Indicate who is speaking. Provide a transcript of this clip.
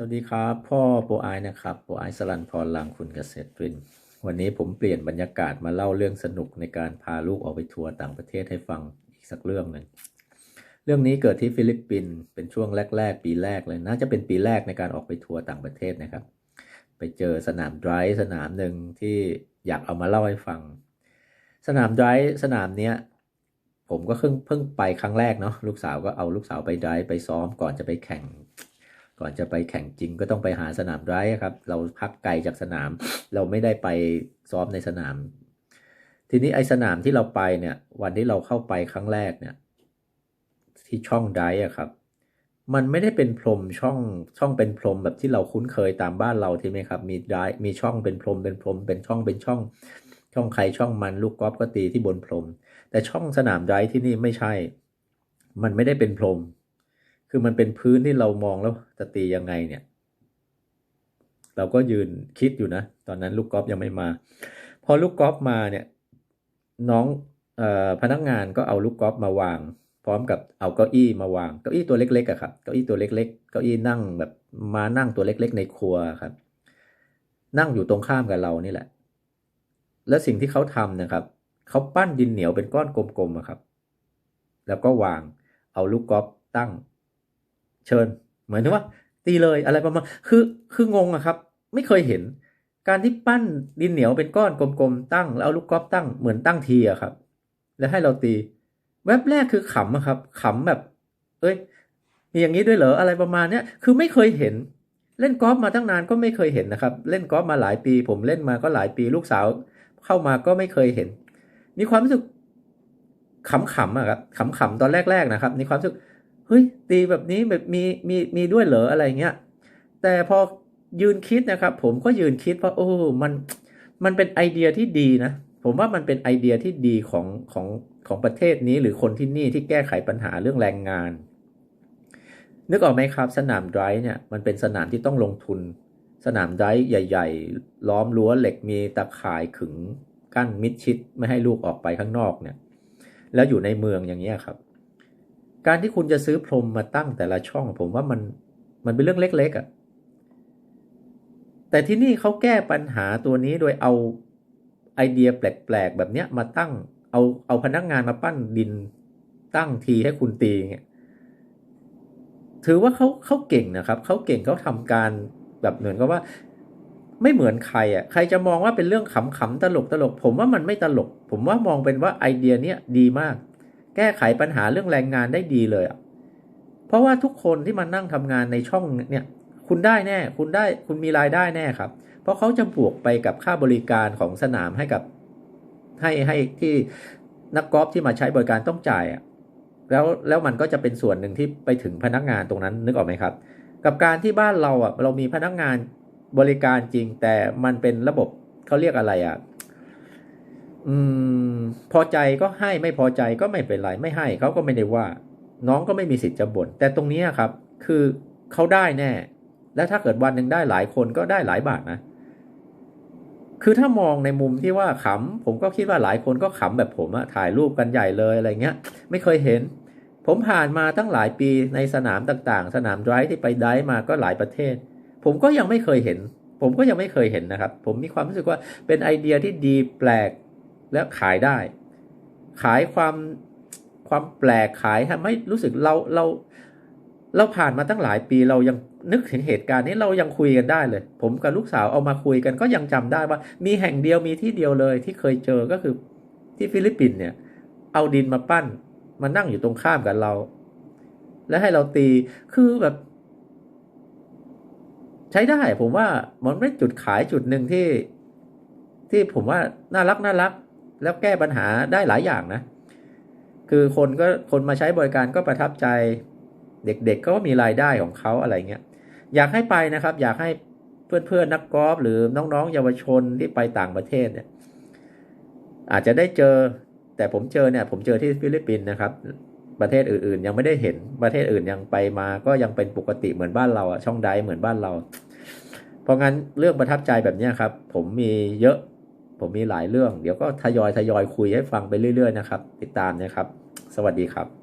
Speaker 1: สวัสดีครับ พ่อโปไอายนะครับโปไอายสลันพรลังคุณเกษตรริน วันนี้ผมเปลี่ยนบรรยากาศมาเล่าเรื่องสนุกในการพาลูกออกไปทัวร์ต่างประเทศให้ฟังอีกสักเรื่องหนึ่งเรื่องนี้เกิดที่ฟิลิปปินส์เป็นช่วงแรก ๆ ปีแรกเลยน่าจะเป็นปีแรกในการออกไปทัวร์ต่างประเทศนะครับ ไปเจอสนามไดรฟ์สนามหนึ่งที่อยากเอามาเล่าให้ฟัง สนามไดรฟ์สนามเนี้ยผมก็เพิ่งเพิ่งไปครั้งแรกเนาะลูกสาวก็เอาลูกสาวไปไดรฟ์ไปซ้อมก่อนจะไปแข่ง ก่อนจะไปแข่งจริงก็ต้องไปหาสนามไรฟ์ครับ เราพักไกลจากสนาม เราไม่ได้ไปซ้อมในสนาม ทีนี้ไอสนามที่เราไปเนี่ย วันที่เราเข้าไปครั้งแรกเนี่ย ที่ช่องไดรฟ์อะครับ มันไม่ได้เป็นพรมช่องช่องเป็นพรมแบบที่เราคุ้นเคยตามบ้านเราใช่ไหมครับ มีไดรฟ์มีช่องเป็นพรมเป็นพรม เป็นช่องเป็นช่อง ช่องใครช่องมันลูกกอล์ฟก็ตีที่บนพรม แต่ช่องสนามไรฟ์ที่นี่ไม่ใช่ มันไม่ได้เป็นพรม คือมันเป็นพื้นที่เรามองแล้วจะตียังไงเนี่ย เราก็ยืนคิดอยู่นะ ตอนนั้นลูกกอล์ฟยังไม่มา พอลูกกอล์ฟมาเนี่ย น้องออพนักงานก็เอาลูกกอล์ฟมาวาง พร้อมกับเอาเก้าอี้มาวางเก้าอี้ตัวเล็กๆอะครับเก้าอี้ตัวเล็ก ๆ เก้าอี้นั่งแบบมานั่งตัวเล็ก ๆ ในครัวครับ นั่งอยู่ตรงข้ามกับเรานี่แหละ แล้วสิ่งที่เขาทำนะครับเขาปั้นดินเหนียวเป็นก้อนกลมๆครับ แล้วก็วางเอาลูกกอล์ฟตั้ง เชิญเหมือนถึงว่า ตีเลยอะไรประมาณคือคืองงอะครับ ไม่เคยเห็น การที่ปั้นดินเหนียวเป็นก้อนกลมๆตั้งแล้วเอาลูกกอล์ฟตั้งเหมือนตั้งทีอะครับ แล้วให้เราตี แวบแรกคือขำอะครับขำแบบ เอ้ยมีอย่างนี้ด้วยเหรออะไรประมาณเนี้ยคือไม่เคยเห็นเล่นกอล์ฟมาตั้งนานก็ไม่เคยเห็นนะครับ เล่นกอล์ฟมาหลายปี ผมเล่นมาก็หลายปีลูกสาวเข้ามาก็ไม่เคยเห็น มีความรู้สึกขำๆอะครับขำๆตอนแรก ๆนะครับ มีความรู้สึก เฮ้ยตีแบบนี้แบบมีมีมีด้วยเหรออะไรเงี้ยแต่พอยืนคิดนะครับ ผมก็ยืนคิดว่าโอ้มันมันเป็นไอเดียที่ดีนะผมว่ามันเป็นไอเดียที่ดีของของของประเทศนี้หรือคนที่นี่ที่แก้ไขปัญหาเรื่องแรงงาน นึกออกไหมครับสนามไดรฟ์เนี่ยมันเป็นสนามที่ต้องลงทุน สนามไดรฟ์ใหญ่ ๆ ล้อมรั้วเหล็กมีตะข่ายขึงกั้นมิดชิดไม่ให้ลูกออกไปข้างนอกเนี่ย แล้วอยู่ในเมืองอย่างเงี้ยครับ การที่คุณจะซื้อพรมมาตั้งแต่ละช่อง ผมว่ามันมันเป็นเรื่องเล็ก ๆอะ่ะ แต่ที่นี่เขาแก้ปัญหาตัวนี้โดยเอาไอเดียแปลกๆแบบเนี้ยมาตั้งเอาเอาพนักงานมาปั้นดินตั้งทีให้คุณตีเงี้ยถือว่าเขาเขาเก่งนะครับเขาเก่งเขาทำการแบบเหมือนกับว่าไม่เหมือนใครอะ ใครจะมองว่าเป็นเรื่องขำๆตลกตลก ผมว่ามันไม่ตลก ผมว่ามองเป็นว่าไอเดียเนี้ยดีมาก แก้ไขปัญหาเรื่องแรงงานได้ดีเลยอะเพราะว่าทุกคนที่มานั่งทำงานในช่องเนี่ย คุณได้แน่ คุณได้คุณมีรายได้แน่ครับ เพราะเขาจะบวกไปกับค่าบริการของสนามให้กับ ให้ให้ที่นักกอล์ฟที่มาใช้บริการต้องจ่ายอะแล้วแล้วมันก็จะเป็นส่วนหนึ่งที่ไปถึงพนักงานตรงนั้นนึกออกไหมครับ กับการที่บ้านเราอะเรามีพนักงานบริการจริงแต่มันเป็นระบบเขาเรียกอะไรอะ อืม พอใจก็ให้ไม่พอใจก็ไม่เป็นไรไม่ให้เขาก็ไม่ได้ว่า น้องก็ไม่มีสิทธิ์จะบ่นแต่ตรงนี้ครับ คือเขาได้แน่ แล้วถ้าเกิดวันหนึ่งได้หลายคนก็ได้หลายบาทนะ คือถ้ามองในมุมที่ว่าขำผมก็คิดว่าหลายคนก็ขำแบบผมอะถ่ายรูปกันใหญ่เลยอะไรเงี้ย ไม่เคยเห็น ผมผ่านมาตั้งหลายปีในสนามต่างๆ สนามไดร์ที่ไปไดร์มาก็หลายประเทศ ผมก็ยังไม่เคยเห็น ผมก็ยังไม่เคยเห็นนะครับ ผมมีความรู้สึกว่าเป็นไอเดียที่ดีแปลก และขายได้ ขายความความแปลกขายทำให้รู้สึกเราเราเราผ่านมาตั้งหลายปีเรายังนึกถึงเหตุการณ์นี้เรายังคุยกันได้เลย ผมกับลูกสาวเอามาคุยกันก็ยังจำได้ว่า มีแห่งเดียวมีที่เดียวเลยที่เคยเจอก็คือที่ฟิลิปปินส์เนี่ย เอาดินมาปั้นมานั่งอยู่ตรงข้ามกับเรา แล้วให้เราตีคือแบบ ใช้ได้ ผมว่ามันไม่จุดขายจุดหนึ่งที่ ที่ผมว่าน่ารักน่ารัก แล้วแก้ปัญหาได้หลายอย่างนะ คือคนก็คนมาใช้บริการก็ประทับใจเด็กๆก็มีรายได้ของเขาอะไรเงี้ยอยากให้ไปนะครับ อยากให้เพื่อนๆนักกอล์ฟหรือน้องๆ เยาวชนที่ไปต่างประเทศเนี่ย อาจจะได้เจอ แต่ผมเจอเนี่ย ผมเจอที่ฟิลิปปินส์นะครับ ประเทศอื่นๆ ยังไม่ได้เห็นประเทศอื่นยังไปมา ก็ยังเป็นปกติเหมือนบ้านเราอะช่องไดเหมือนบ้านเรา เพราะงั้นเรื่องประทับใจแบบนี้ครับ ผมมีเยอะ ผมมีหลายเรื่อง เดี๋ยวก็ทยอยทยอยคุยให้ฟังไปเรื่อย ๆ นะครับ ติดตามนะครับ สวัสดีครับ